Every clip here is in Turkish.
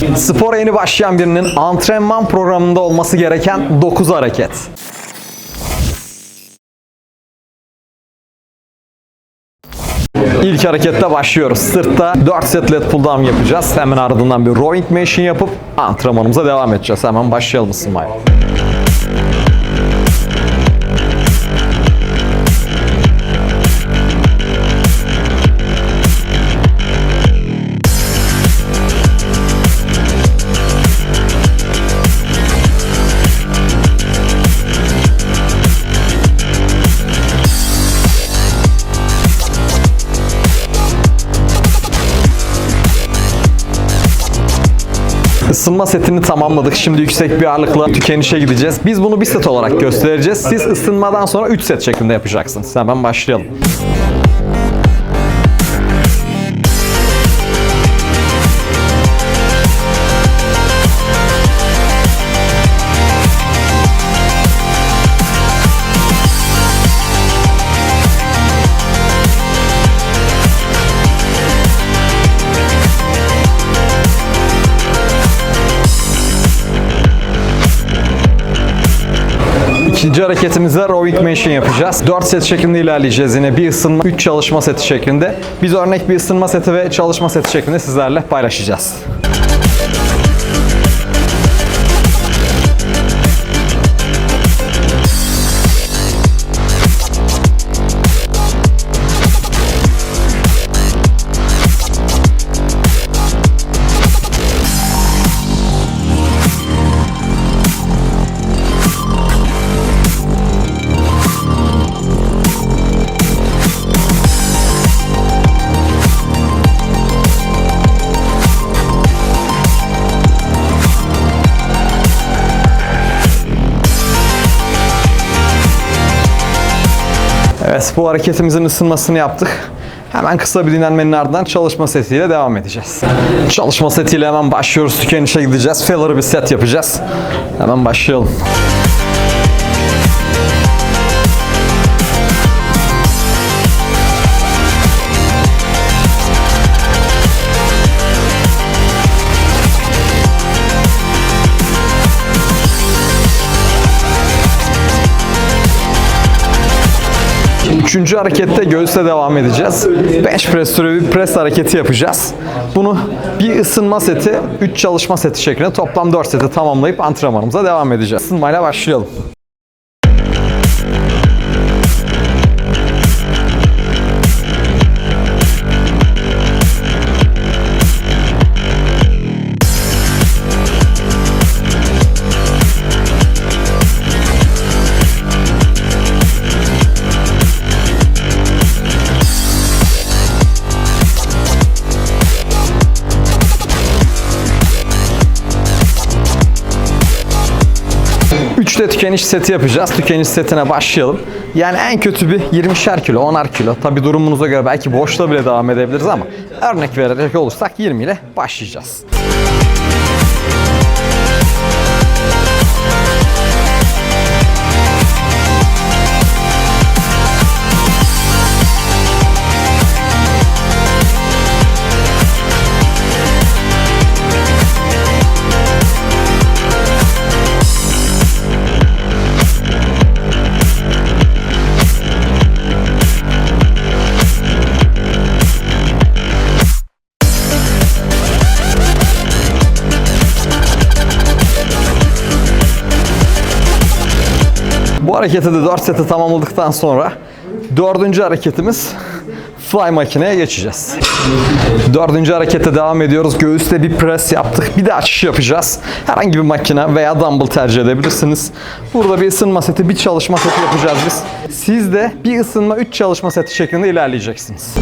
Spora yeni başlayan birinin antrenman programında olması gereken 9 hareket. İlk harekette başlıyoruz. Sırtta 4 set lat pull down yapacağız. Hemen ardından bir rowing machine yapıp antrenmanımıza devam edeceğiz. Hemen başlayalım ısınmaya. Isınma setini tamamladık. Şimdi yüksek bir ağırlıkla tükenişe gideceğiz. Biz bunu bir set olarak göstereceğiz. Siz ısınmadan sonra 3 set şeklinde yapacaksınız. Hemen başlayalım. İkinci hareketimizde rowing machine yapacağız. 4 set şeklinde ilerleyeceğiz yine. Bir ısınma, 3 çalışma seti şeklinde. Biz örnek bir ısınma seti ve çalışma seti şeklinde sizlerle paylaşacağız. Bu hareketimizin ısınmasını yaptık. Hemen kısa bir dinlenmenin ardından çalışma setiyle devam edeceğiz. Çalışma setiyle hemen başlıyoruz. Tükenişe gideceğiz. Filler bir set yapacağız. Hemen başlayalım. Üçüncü harekette göğüste devam edeceğiz. Bench press türü bir press hareketi yapacağız. Bunu bir ısınma seti, 3 çalışma seti şeklinde toplam 4 seti tamamlayıp antrenmanımıza devam edeceğiz. Isınmayla başlayalım. Tükeniş seti yapacağız. Tükeniş setine başlayalım. Yani en kötü bir 20'şer kilo, 10'ar kilo. Tabi durumunuza göre belki boşta bile devam edebiliriz ama örnek verecek olursak 20 ile başlayacağız. Bu hareketi de 4 seti tamamladıktan sonra dördüncü hareketimiz fly makineye geçeceğiz. Dördüncü harekete devam ediyoruz. Göğüste bir press yaptık. Bir de açış yapacağız. Herhangi bir makine veya dumbbell tercih edebilirsiniz. Burada bir ısınma seti, bir çalışma seti yapacağız biz. Siz de bir ısınma, 3 çalışma seti şeklinde ilerleyeceksiniz.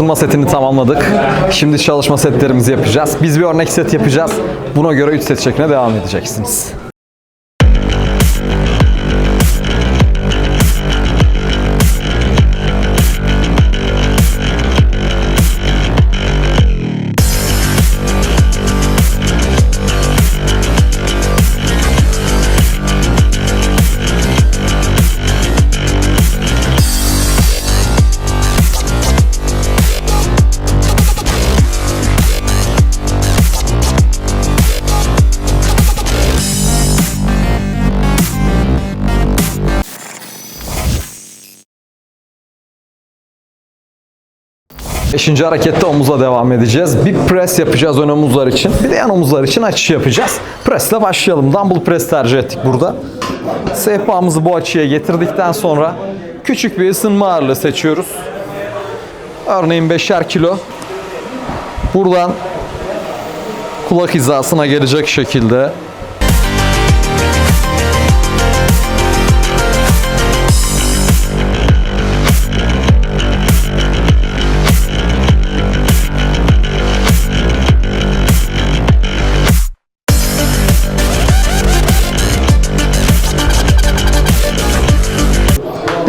Isınma setini tamamladık. Şimdi çalışma setlerimizi yapacağız. Biz bir örnek set yapacağız. Buna göre 3 set şeklinde devam edeceksiniz. Beşinci harekette omuzla devam edeceğiz. Bir press yapacağız ön omuzlar için. Bir de yan omuzlar için açış yapacağız. Pressle başlayalım. Dumbbell press tercih ettik burada. Sehpamızı bu açıya getirdikten sonra küçük bir ısınma ağırlığı seçiyoruz. Örneğin 5'er kilo. Buradan kulak hizasına gelecek şekilde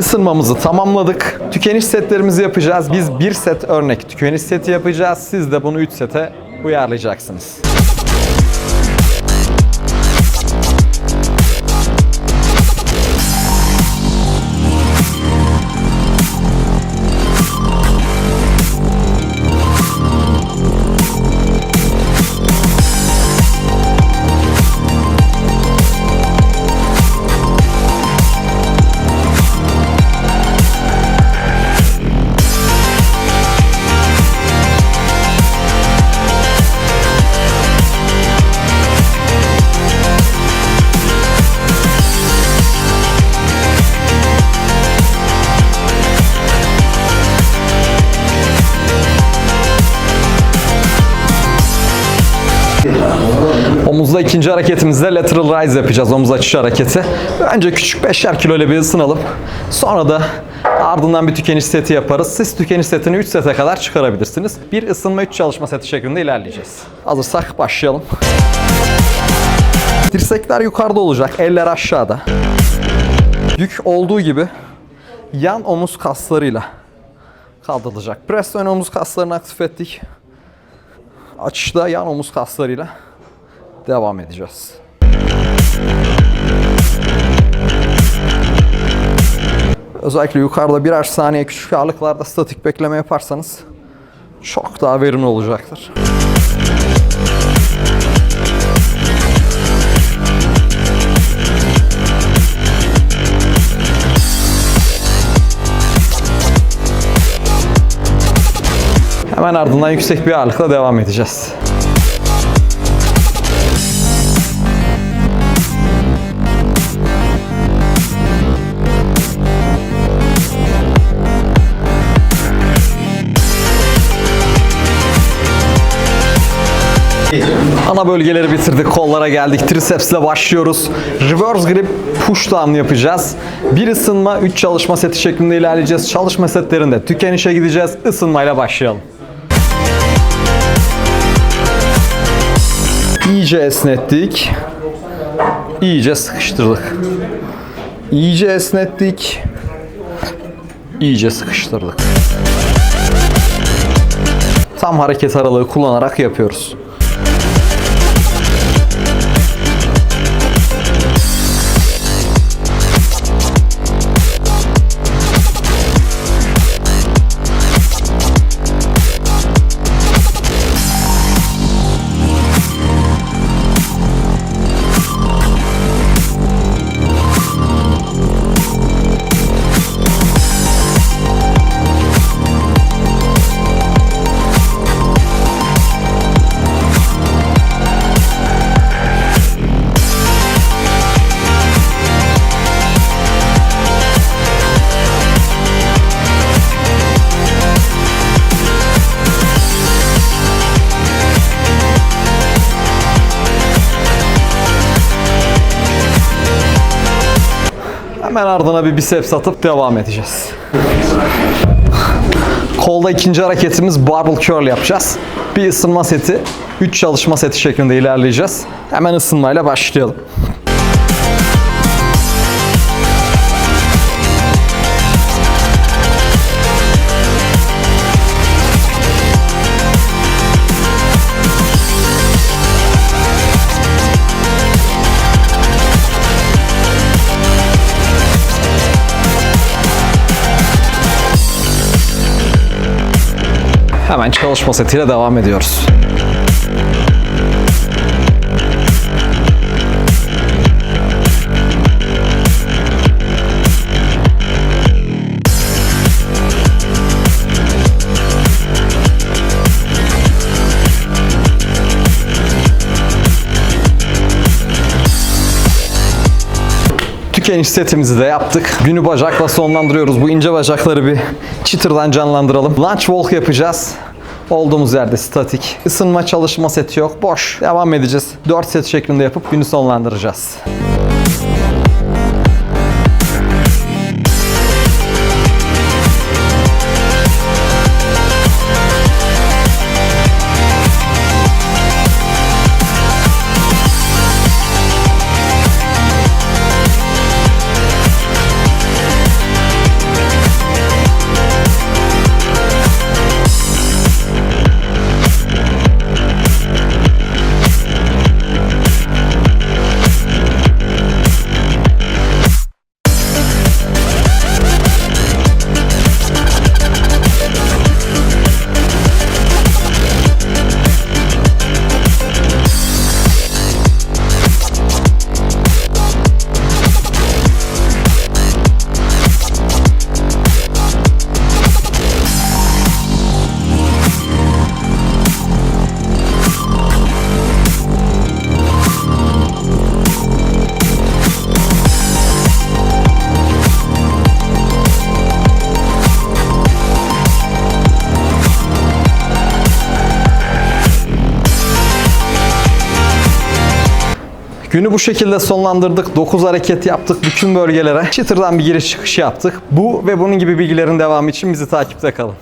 Isınmamızı tamamladık. Tükeniş setlerimizi yapacağız. Biz bir set örnek tükeniş seti yapacağız. Siz de bunu 3 sete uyarlayacaksınız. İkinci hareketimizde lateral rise yapacağız. Omuz açış hareketi. Önce küçük 5'er kilo ile bir ısınalım. Sonra da ardından bir tükeniş seti yaparız. Siz tükeniş setini 3 sete kadar çıkarabilirsiniz. Bir ısınma 3 çalışma seti şeklinde ilerleyeceğiz. Hazırsak başlayalım. Dirsekler yukarıda olacak. Eller aşağıda. Yük olduğu gibi yan omuz kaslarıyla kaldırılacak. Press ön omuz kaslarını aktif ettik. Açışta yan omuz kaslarıyla devam edeceğiz. Özellikle yukarıda birer saniye küçük ağırlıklarda statik bekleme yaparsanız çok daha verimli olacaktır. Hemen ardından yüksek bir ağırlıkla devam edeceğiz. Ana bölgeleri bitirdik. Kollara geldik. Tricepsle başlıyoruz. Reverse grip push down yapacağız. Bir ısınma, 3 çalışma seti şeklinde ilerleyeceğiz. Çalışma setlerinde tükenişe gideceğiz. Isınmayla başlayalım. İyice esnettik. İyice sıkıştırdık. İyice esnettik. İyice sıkıştırdık. Tam hareket aralığı kullanarak yapıyoruz. Hemen ardına bir biceps atıp devam edeceğiz. Kolda ikinci hareketimiz barbell curl yapacağız. Bir ısınma seti, 3 çalışma seti şeklinde ilerleyeceğiz. Hemen ısınmayla başlayalım. Hemen çalışma setiyle devam ediyoruz. Tükeniş setimizi de yaptık. Günü bacakla sonlandırıyoruz. Bu ince bacakları bir çıtırdan canlandıralım. Lunge walk yapacağız. Olduğumuz yerde statik. Isınma çalışma seti yok. Boş. Devam edeceğiz. 4 set şeklinde yapıp günü sonlandıracağız. Günü bu şekilde sonlandırdık. 9 hareket yaptık bütün bölgelere. Çıtırdan bir giriş çıkış yaptık. Bu ve bunun gibi bilgilerin devamı için bizi takipte kalın.